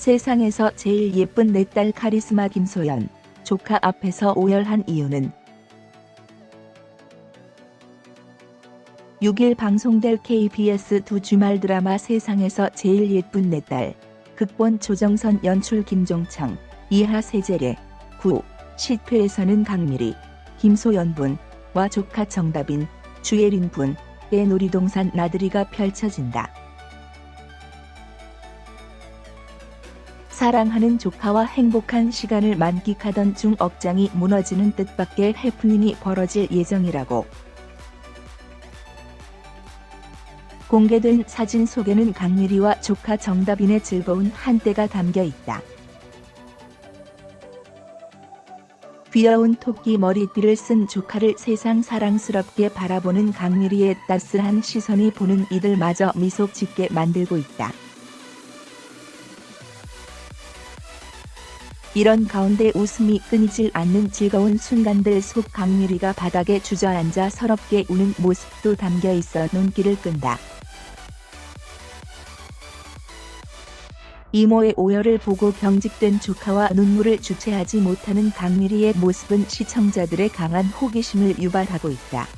세상에서 제일 예쁜 내 딸 카리스마 김소연. 조카 앞에서 오열한 이유는 6일 방송될 KBS 두 주말 드라마 세상에서 제일 예쁜 내 딸. 극본 조정선 연출 김종창, 이하 세제례, 9. 10회에서는 강미리, 김소연 분과 조카 정답인 주예린 분 의 놀이동산 나들이가 펼쳐진다. 사랑하는 조카와 행복한 시간을 만끽하던 중 억장이 무너지는 뜻밖의 해프닝이 벌어질 예정이라고. 공개된 사진 속에는 강미리와 조카 정답인의 즐거운 한때가 담겨 있다. 귀여운 토끼 머리띠를 쓴 조카를 세상 사랑스럽게 바라보는 강미리의 따스한 시선이 보는 이들마저 미소 짓게 만들고 있다. 이런 가운데 웃음이 끊이질 않는 즐거운 순간들 속 강미리가 바닥에 주저앉아 서럽게 우는 모습도 담겨 있어 눈길을 끈다. 이모의 오열을 보고 경직된 조카와 눈물을 주체하지 못하는 강미리의 모습은 시청자들의 강한 호기심을 유발하고 있다.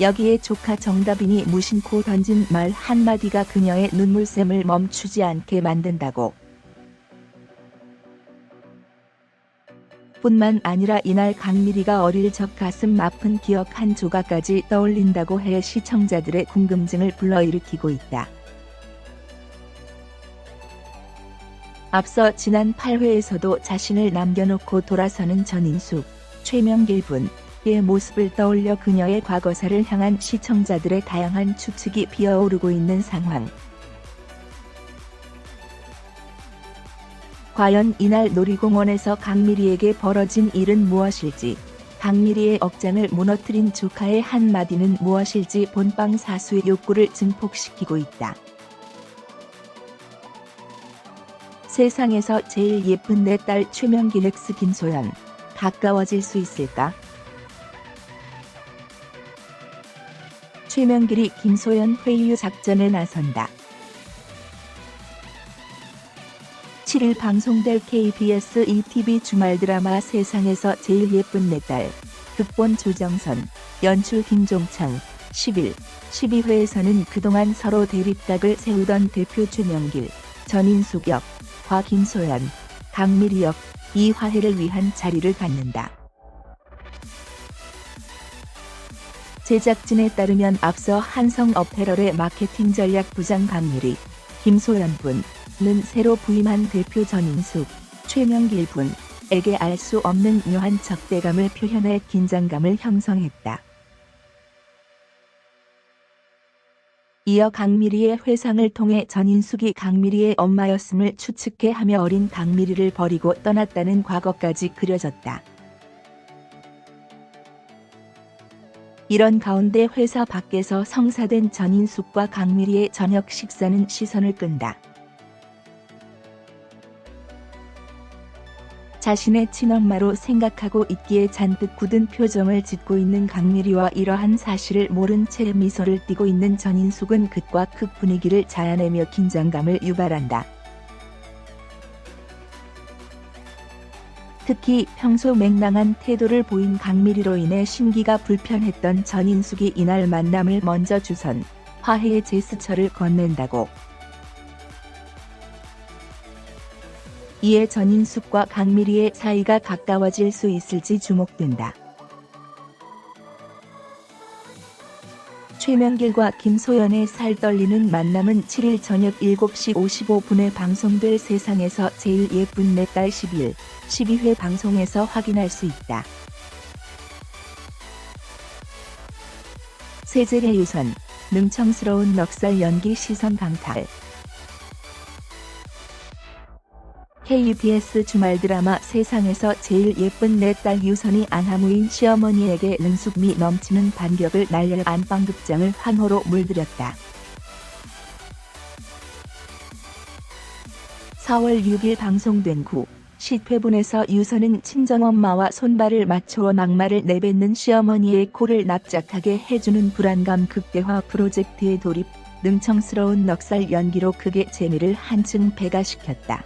여기에 조카 정답인이 무심코 던진 말 한마디가 그녀의 눈물샘을 멈추지 않게 만든다고. 뿐만 아니라 이날 강미리가 어릴 적 가슴 아픈 기억 한 조각까지 떠올린다고 해 시청자들의 궁금증을 불러일으키고 있다. 앞서 지난 8회에서도 자신을 남겨놓고 돌아서는 전인숙, 최명길 분 의 모습을 떠올려 그녀의 과거사를 향한 시청자들의 다양한 추측이 피어오르고 있는 상황. 과연 이날 놀이공원에서 강미리에게 벌어진 일은 무엇일지, 강미리의 억장을 무너뜨린 조카의 한마디는 무엇일지 본방 사수의 욕구를 증폭시키고 있다. 세상에서 제일 예쁜 내 딸 최명기 렉스 김소연. 가까워질 수 있을까? 최명길이 김소연 회유 작전에 나선다. 7일 방송될 KBS ETV 주말 드라마 세상에서 제일 예쁜 내 딸. 극본 조정선, 연출 김종창. 10일, 12회에서는 그동안 서로 대립각을 세우던 대표 최명길, 전인숙 역, 과 김소연, 강미리 역, 이화해를 위한 자리를 갖는다. 제작진에 따르면 앞서 한성 어페럴의 마케팅 전략 부장 강미리, 김소연 분은 새로 부임한 대표 전인숙, 최명길 분에게 알 수 없는 묘한 적대감을 표현해 긴장감을 형성했다. 이어 강미리의 회상을 통해 전인숙이 강미리의 엄마였음을 추측해 하며 어린 강미리를 버리고 떠났다는 과거까지 그려졌다. 이런 가운데 회사 밖에서 성사된 전인숙과 강미리의 저녁 식사는 시선을 끈다. 자신의 친엄마로 생각하고 있기에 잔뜩 굳은 표정을 짓고 있는 강미리와 이러한 사실을 모른 채 미소를 띠고 있는 전인숙은 극과 극 분위기를 자아내며 긴장감을 유발한다. 특히 평소 맹랑한 태도를 보인 강미리로 인해 심기가 불편했던 전인숙이 이날 만남을 먼저 주선, 화해의 제스처를 건넨다고 이에 전인숙과 강미리의 사이가 가까워질 수 있을지 주목된다. 최명길과 김소연의 살 떨리는 만남은 7일 저녁 7시 55분에 방송될 세상에서 제일 예쁜 내 딸 11, 12회 방송에서 확인할 수 있다. 세젤의 유선, 능청스러운 넉살 연기 시선 강탈. KBS 주말 드라마 세상에서 제일 예쁜 내 딸 유선이 안하무인 시어머니에게 능숙미 넘치는 반격을 날려 안방극장을 환호로 물들였다. 4월 6일 방송된 9, 10회분에서 유선은 친정엄마와 손발을 맞추어 낙마를 내뱉는 시어머니의 코를 납작하게 해주는 불안감 극대화 프로젝트에 돌입, 능청스러운 넉살 연기로 극의 재미를 한층 배가시켰다.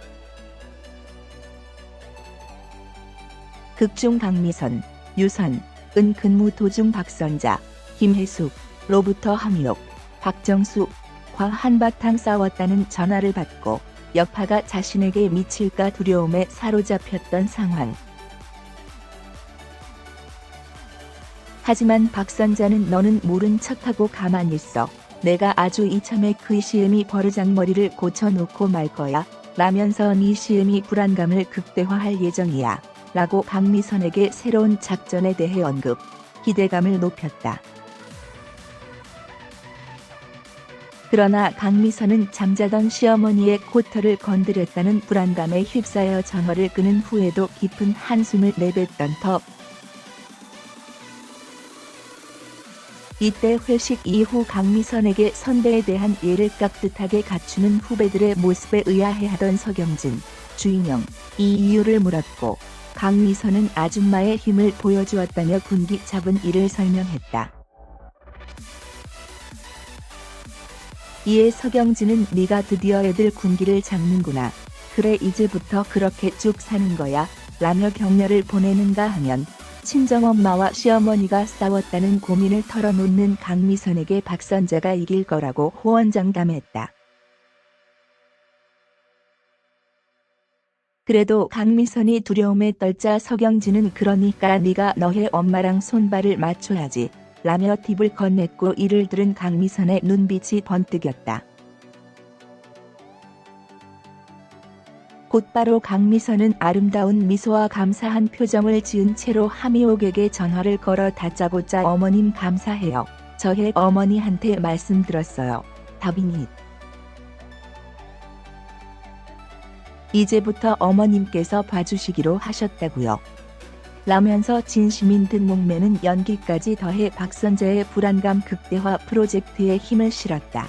극중 강미선, 유선, 은 근무 도중 박선자, 김혜숙, 로부터 함yok, 박정수, 과 한바탕 싸웠다는 전화를 받고 여파가 자신에게 미칠까 두려움에 사로잡혔던 상황. 하지만 박선자는 너는 모른 척하고 가만히 있어. 내가 아주 이참에 그 시음이 버르장머리를 고쳐놓고 말 거야. 라면서 네 시음이 불안감을 극대화할 예정이야. 라고 강미선에게 새로운 작전에 대해 언급, 기대감을 높였다. 그러나 강미선은 잠자던 시어머니의 코털을 건드렸다는 불안감에 휩싸여 전화를 끊은 후에도 깊은 한숨을 내뱉던 터. 이때 회식 이후 강미선에게 선배에 대한 예를 깍듯하게 갖추는 후배들의 모습에 의아해하던 서경진, 주인영, 이 이유를 물었고 강미선은 아줌마의 힘을 보여주었다며 군기 잡은 이를 설명했다. 이에 서경진은 네가 드디어 애들 군기를 잡는구나. 그래 이제부터 그렇게 쭉 사는 거야. 라며 격려를 보내는가 하면 친정엄마와 시어머니가 싸웠다는 고민을 털어놓는 강미선에게 박선자가 이길 거라고 호언장담했다. 그래도 강미선이 두려움에 떨자 서경진은 그러니까 네가 너의 엄마랑 손발을 맞춰야지 라며 팁을 건넸고 이를 들은 강미선의 눈빛이 번뜩였다. 곧바로 강미선은 아름다운 미소와 감사한 표정을 지은 채로 하미옥에게 전화를 걸어 다짜고짜 어머님 감사해요. 저의 어머니한테 말씀드렸어요. 다빈이. 이제부터 어머님께서 봐주시기로 하셨다고요. 라면서 진심인 듯 목매는 연기까지 더해 박선재의 불안감 극대화 프로젝트에 힘을 실었다.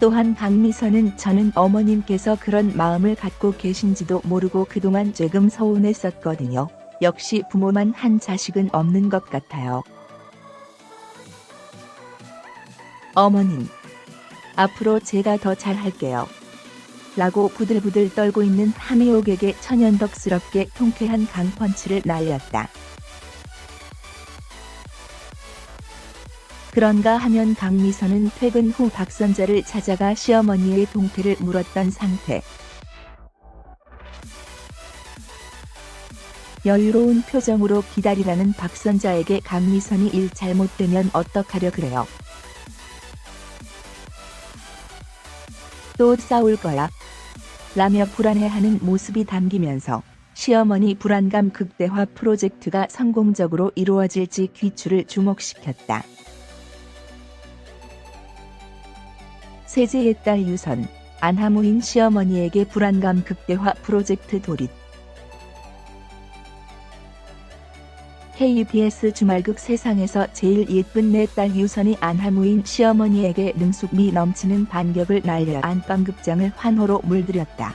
또한 강미선은 저는 어머님께서 그런 마음을 갖고 계신지도 모르고 그동안 조금 서운했었거든요. 역시 부모만 한 자식은 없는 것 같아요. 어머님, 앞으로 제가 더 잘할게요. 라고 부들부들 떨고 있는 하미옥에게 천연덕스럽게 통쾌한 강펀치를 날렸다. 그런가 하면 강미선은 퇴근 후 박선자를 찾아가 시어머니의 동태를 물었던 상태. 여유로운 표정으로 기다리라는 박선자에게 강미선이 일 잘못되면 어떡하려 그래요. 또 싸울 거야. 라며 불안해하는 모습이 담기면서 시어머니 불안감 극대화 프로젝트가 성공적으로 이루어질지 귀추를 주목시켰다. 세제의 딸 유선, 안하무인 시어머니에게 불안감 극대화 프로젝트 돌입. KBS 주말극 세상에서 제일 예쁜 내 딸 유선이 안하무인 시어머니에게 능숙미 넘치는 반격을 날려 안방극장을 환호로 물들였다.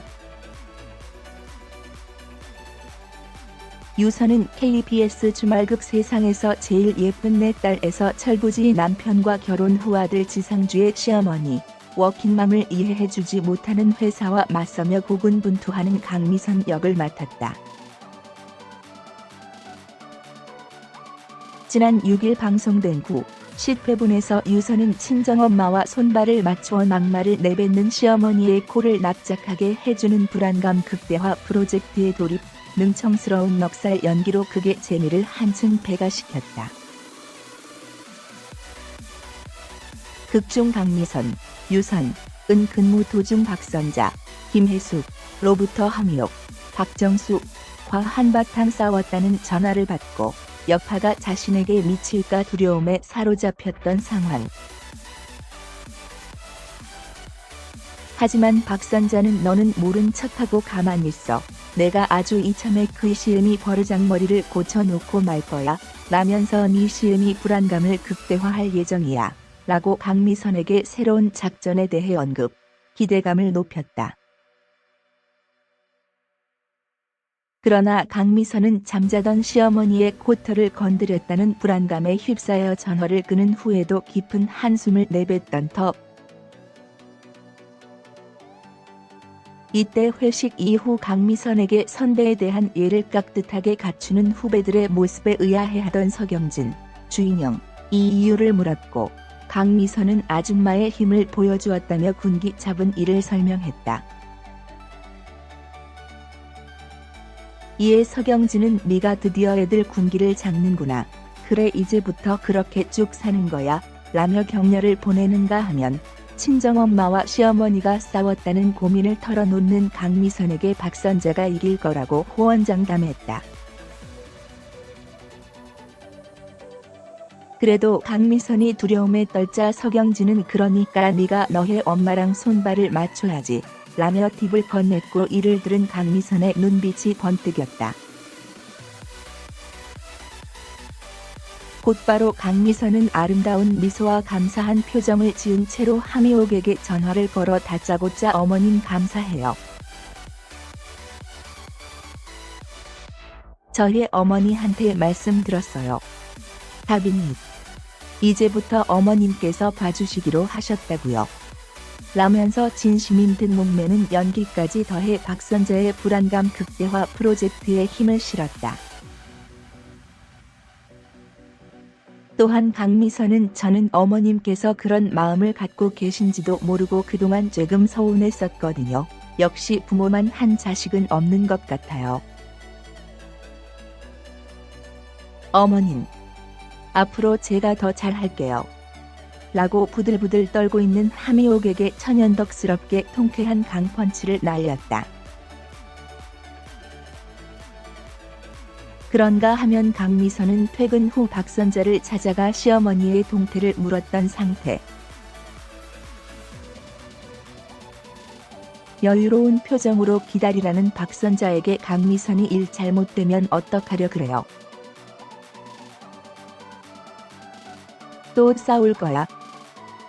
유선은 KBS 주말극 세상에서 제일 예쁜 내 딸에서 철부지 남편과 결혼 후 아들 지상주의 시어머니, 워킹맘을 이해해주지 못하는 회사와 맞서며 고군분투하는 강미선 역을 맡았다. 지난 6일 방송된 후 10회분에서 유선은 친정엄마와 손발을 맞추어 막말을 내뱉는 시어머니의 코를 납작하게 해주는 불안감 극대화 프로젝트에 돌입, 능청스러운 넉살 연기로 극의 재미를 한층 배가시켰다. 극중 강미선, 유선, 은 근무 도중 박선자, 김혜숙, 로부터 함yok, 박정수, 과 한바탕 싸웠다는 전화를 받고 여파가 자신에게 미칠까 두려움에 사로잡혔던 상황. 하지만 박선자는 너는 모른 척하고 가만히 있어. 내가 아주 이참에 그 시음이 버르장머리를 고쳐놓고 말 거야. 라면서 네 시음이 불안감을 극대화할 예정이야. 라고 강미선에게 새로운 작전에 대해 언급, 기대감을 높였다. 그러나 강미선은 잠자던 시어머니의 코털을 건드렸다는 불안감에 휩싸여 전화를 끊은 후에도 깊은 한숨을 내뱉던 터. 이때 회식 이후 강미선에게 선배에 대한 예를 깍듯하게 갖추는 후배들의 모습에 의아해하던 서경진, 주인영, 이 이유를 물었고 강미선은 아줌마의 힘을 보여주었다며 군기 잡은 이를 설명했다. 이에 서경진은 네가 드디어 애들 군기를 잡는구나. 그래 이제부터 그렇게 쭉 사는 거야. 라며 격려를 보내는가 하면 친정엄마와 시어머니가 싸웠다는 고민을 털어놓는 강미선에게 박선재가 이길 거라고 호언장담했다. 그래도 강미선이 두려움에 떨자 서경진은 그러니까 네가 너의 엄마랑 손발을 맞춰야지 라며 팁을 건넸고 이를 들은 강미선의 눈빛이 번뜩였다. 곧바로 강미선은 아름다운 미소와 감사한 표정을 지은 채로 하미옥에게 전화를 걸어 다짜고짜 어머님 감사해요. 저희 어머니한테 말씀드렸어요. 다빈이 이제부터 어머님께서 봐주시기로 하셨다고요. 라면서 진심인 듯 목매는 연기까지 더해 박선재의 불안감 극대화 프로젝트에 힘을 실었다. 또한 강미선은 저는 어머님께서 그런 마음을 갖고 계신지도 모르고 그동안 조금 서운했었거든요. 역시 부모만 한 자식은 없는 것 같아요. 어머님, 앞으로 제가 더 잘할게요. 라고 부들부들 떨고 있는 하미옥에게 천연덕스럽게 통쾌한 강펀치를 날렸다. 그런가 하면 강미선은 퇴근 후 박선자를 찾아가 시어머니의 동태를 물었던 상태. 여유로운 표정으로 기다리라는 박선자에게 강미선이 일 잘못되면 어떡하려 그래요. 또 싸울 거야.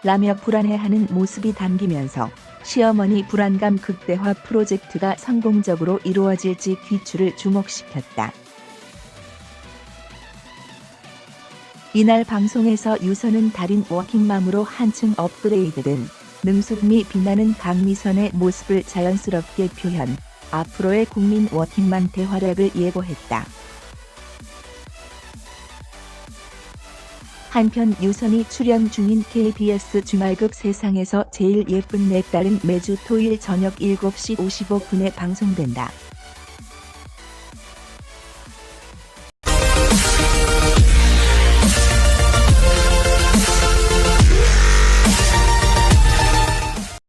라며 불안해하는 모습이 담기면서 시어머니 불안감 극대화 프로젝트가 성공적으로 이루어질지 귀추를 주목시켰다. 이날 방송에서 유선은 달인 워킹맘으로 한층 업그레이드된 능숙미 빛나는 강미선의 모습을 자연스럽게 표현, 앞으로의 국민 워킹맘 대활약을 예고했다. 한편 유선이 출연 중인 KBS 주말극 세상에서 제일 예쁜 내 딸은 매주 토요일 저녁 7시 55분에 방송된다.